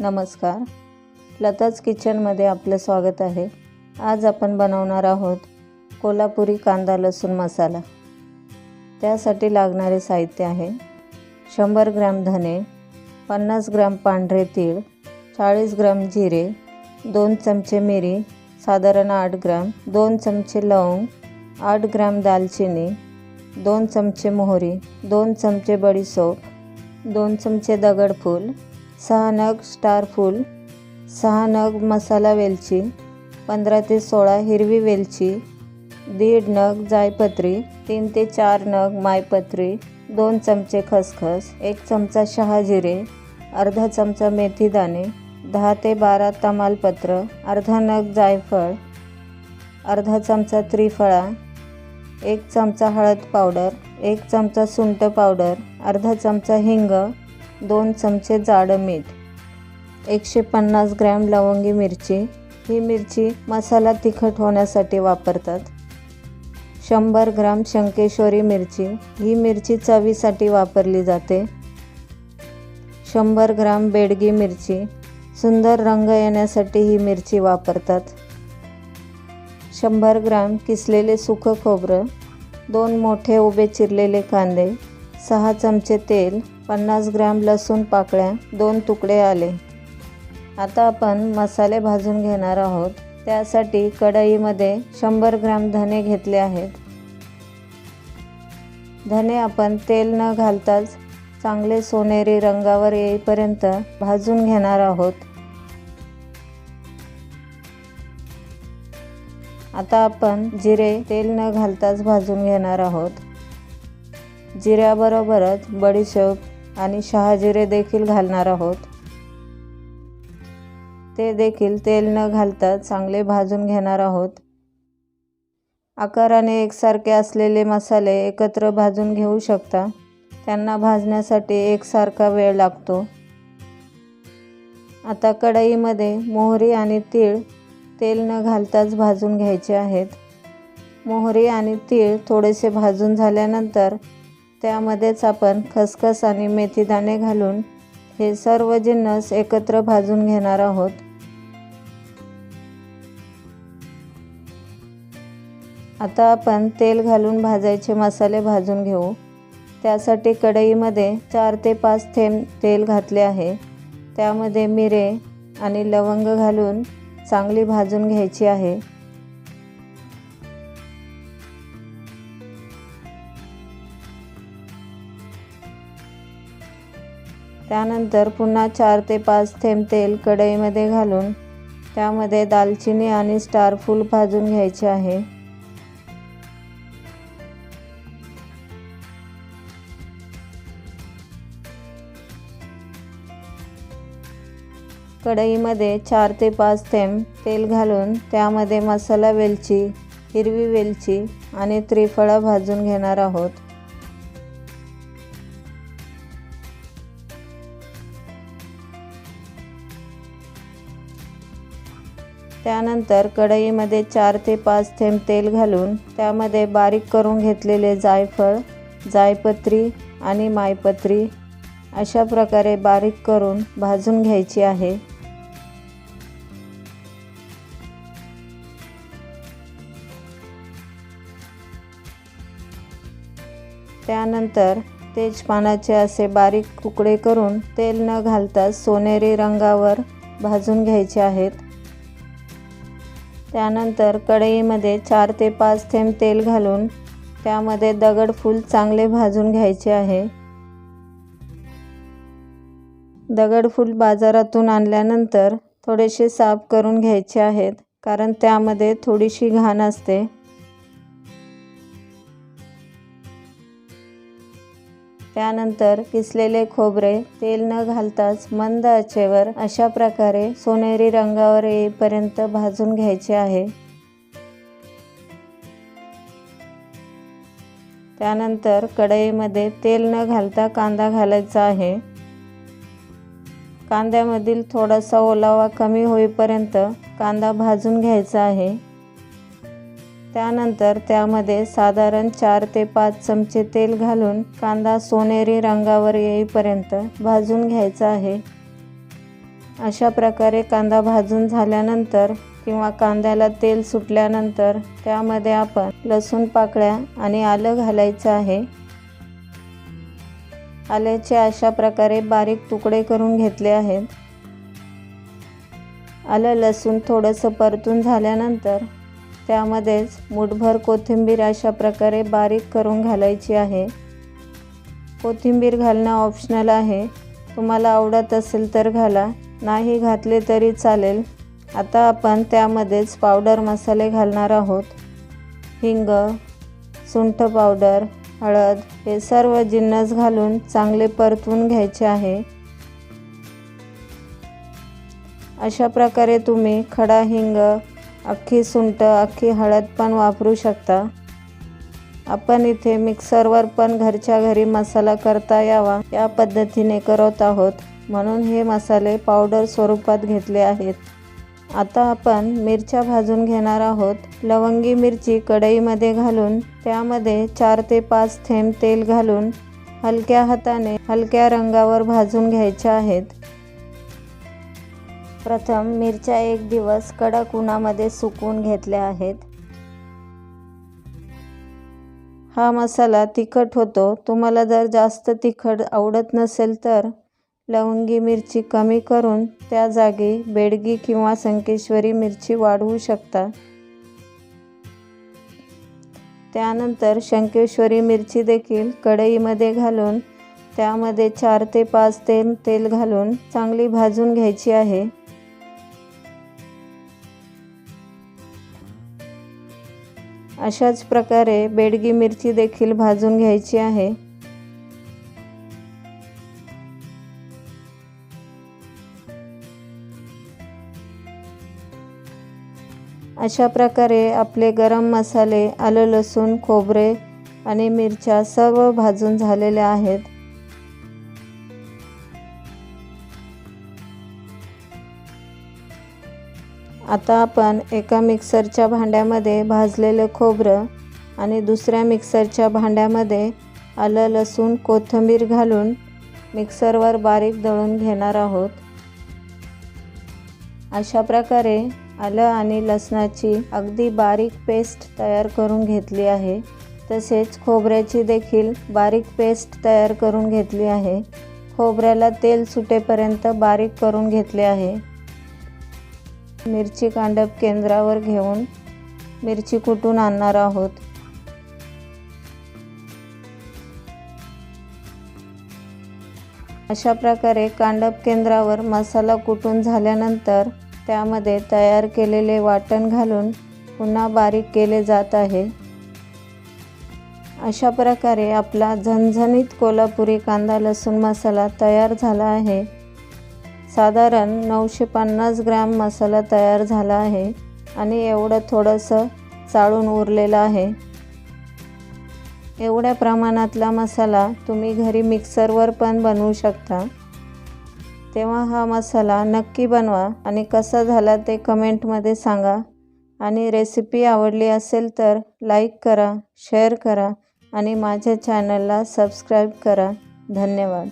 नमस्कार. लताज किचनमध्ये आपलं स्वागत आहे. आज आपण बनवणार आहोत कोल्हापुरी कांदा लसूण मसाला. त्यासाठी लागणारे साहित्य आहे शंभर ग्रॅम धने पन्नास ग्रॅम पांढरे तीळ चाळीस ग्रॅम जिरे दोन चमचे मिरी साधारण आठ ग्रॅम दोन चमचे लवंग आठ ग्रॅम दालचिनी दोन चमचे मोहरी दोन चमचे बडीसोप दोन चमचे दगडफूल सहा नग स्टार फूल सहा नग मसाला वेलची पंधरा ते सोळा हिरवी वेलची दीड नग जायपत्री तीन ते चार नग मायपत्री दोन चमचे खसखस एक चमचा शहाजिरे अर्धा चमचा मेथीदाणे दहा ते बारा तमालपत्र अर्धा नग जायफळ अर्धा चमचा त्रिफळा एक चमचा हळद पावडर एक चमचा सुंट पावडर अर्धा चमचा हिंग दोन चमचे जाडं मीठ एकशे पन्नास ग्रॅम लवंगी मिरची. ही मिरची मसाला तिखट होण्यासाठी वापरतात. शंभर ग्राम शंकेश्वरी मिरची. ही मिरची चवीसाठी वापरली जाते. शंभर ग्राम बेडगी मिरची. सुंदर रंग येण्यासाठी ही मिरची वापरतात. शंभर ग्राम किसलेले सुकं खोबरं दोन मोठे उभे चिरलेले कांदे सहा चमचे तेल पन्नास ग्रॅम लसूण पाकळ्या दोन तुकडे आले. आता आपण मसाले भाजून घेणार आहोत. त्यासाठी कढईमध्ये शंभर ग्रॅम धने घेतले आहेत. धने आपण तेल न घालताच चांगले सोनेरी रंगावर येईपर्यंत भाजून घेणार आहोत. आता आपण जिरे तेल न घालताच भाजून घेणार आहोत. जिऱ्याबरोबरच बडीशेप आणि शहाजिरे देखील घालणार आहोत. ते देखील तेल न घालता चांगले भाजून घेणार आहोत. आकाराने एकसारखे असलेले मसाले एकत्र भाजून घेऊ शकता. त्यांना भाजण्यासाठी एकसारखा वेळ लागतो. आता कढईमध्ये मोहरी आणि तीळ तेल न घालताच भाजून घ्यायचे आहेत. मोहरी आणि तीळ थोडेसे भाजून झाल्यानंतर त्यामध्येच आपण खसखस आणि मेथीदाणे घालून हे सर्व जिन्नस एकत्र भाजून घेणार आहोत. आता आपण तेल घालून भाजायचे मसाले भाजून घेऊ. त्यासाठी कढईमध्ये चार ते पाच थेंब तेल घातले आहे. त्यामध्ये मिरे आणि लवंग घालून चांगली भाजून घ्यायची आहे. त्यानंतर पुन्हा चार ते पाच थेंब तेल कढईमध्ये घालून त्यामध्ये दालचिनी आणि स्टारफूल भाजून घ्यायचे आहे. कढईमध्ये चार ते पाच थेंब तेल घालून त्यामध्ये मसाला वेलची हिरवी वेलची आणि त्रिफळा भाजून घेणार आहोत. त्यानंतर कढईमध्ये चार ते पाच थेंब तेल घालून त्यामध्ये बारीक करून घेतलेले जायफळ जायपत्री आणि मायपत्री अशा प्रकारे बारीक करून भाजून घ्यायची आहे. त्यानंतर तेजपानाचे असे बारीक तुकडे करून तेल न घालता सोनेरी रंगावर भाजून घ्यायचे आहेत. त्यानंतर कढईमध्ये चार ते पाच थेंब तेल घालून त्यामध्ये दगडफूल चांगले भाजून घ्यायचे आहे. दगडफूल बाजारातून आणल्यानंतर थोडेसे साफ करून घ्यायचे आहेत कारण त्यामध्ये थोडीशी घाण असते. त्यानंतर किसलेले खोबरे तेल न घालताच मंद आचेवर अशा प्रकारे सोनेरी रंगावर येईपर्यंत भाजून घ्यायचे आहे. त्यानंतर कढईमध्ये तेल न घालता कांदा घालायचा आहे. कांद्यामधील थोडासा ओलावा कमी होईपर्यंत कांदा भाजून घ्यायचा आहे. त्यानंतर त्यामध्ये साधारण चार ते पाच चमचे तेल घालून कांदा सोनेरी रंगावर येईपर्यंत भाजून घ्यायचा आहे. अशा प्रकारे कांदा भाजून झाल्यानंतर किंवा कांद्याला तेल सुटल्यानंतर त्यामध्ये आपण लसूण पाकळ्या आणि आलं घालायचं आहे. आल्याचे अशा प्रकारे बारीक तुकडे करून घेतले आहेत. आलं लसूण थोडंसं परतून झाल्यानंतर त्यामध्येच मुठभर कोथिंबीर अशा प्रकारे बारीक करून घालायची आहे. कोथिंबीर घालणं ऑप्शनल आहे. तुम्हाला आवडत असेल तर घाला. नाही घातले तरी चालेल. आता आपण त्यामध्येच पावडर मसाले घालणार आहोत. हिंग सुंठ पावडर हळद हे सर्व जिन्नस घालून चांगले परतवून घ्यायचे आहे. अशा प्रकारे तुम्ही खडा हिंग अख्खी सुंठ अख्खी हळद पण वापरू शकता. आपण इथे मिक्सरवर पण घरच्या घरी मसाला करता यावा या पद्धतीने करत आहोत. म्हणून हे मसाले पावडर स्वरूपात घेतले आहेत. आता आपण मिरच्या भाजून घेणार आहोत. लवंगी मिरची कढईमध्ये घालून त्यामध्ये चार ते पाच थेंब तेल घालून हलक्या हाताने हलक्या रंगावर भाजून घ्यायच्या आहेत. प्रथम मिरच्या एक दिवस कडक उन्हामध्ये सुकवून घेतल्या आहेत. हा मसाला तिखट होतो. तुम्हाला जर जास्त तिखट आवडत नसेल तर लवंगी मिरची कमी करून त्या जागी बेडगी किंवा संकेश्वरी मिरची वाढवू शकता. त्यानंतर शंकेश्वरी मिरची देखील कढईमध्ये घालून त्यामध्ये चार ते पाच तेल तेल घालून चांगली भाजून घ्यायची आहे. अशाच प्रकारे बेडगी मिरची देखील भाजून घ्यायची आहे. अशा प्रकारे आपले गरम मसाले आलं लसूण खोबरे आणि मिरच्या सर्व भाजून झालेल्या आहेत. आता आपण एका मिक्सरच्या भांड्यामध्ये भाजलेलं खोबरं आणि दुसऱ्या मिक्सरच्या भांड्यामध्ये आलं लसूण कोथिंबीर घालून मिक्सरवर बारीक दळून घेणार आहोत. अशा प्रकारे आलं आणि लसणाची अगदी बारीक पेस्ट तयार करून घेतली आहे. तसेच खोबऱ्याची देखील बारीक पेस्ट तयार करून घेतली आहे. खोबऱ्याला तेल सुटेपर्यंत बारीक करून घेतले आहे. मिरची कांडप केंद्रावर घेऊन मिरची कुटून आणणार आहोत? अशा प्रकारे कांडप केंद्रावर मसाला कुटून झाल्यानंतर त्यामध्ये तयार केलेले वाटण घालून पुन्हा बारीक केले जात आहे. अशा प्रकारे आपला झणझणीत कोल्हापुरी कांदा लसूण मसाला तयार झाला आहे. साधारण नऊशे पन्नास ग्रॅम मसाला तयार झाला आहे आणि एवढं थोडंसं चाळून उरलेलं आहे. एवढ्या प्रमाणातला मसाला तुम्ही घरी मिक्सरवर पण बनवू शकता. तेव्हा हा मसाला नक्की बनवा आणि कसा झाला ते कमेंटमध्ये सांगा. आणि रेसिपी आवडली असेल तर लाईक करा शेअर करा आणि माझ्या चॅनलला सबस्क्राईब करा. धन्यवाद.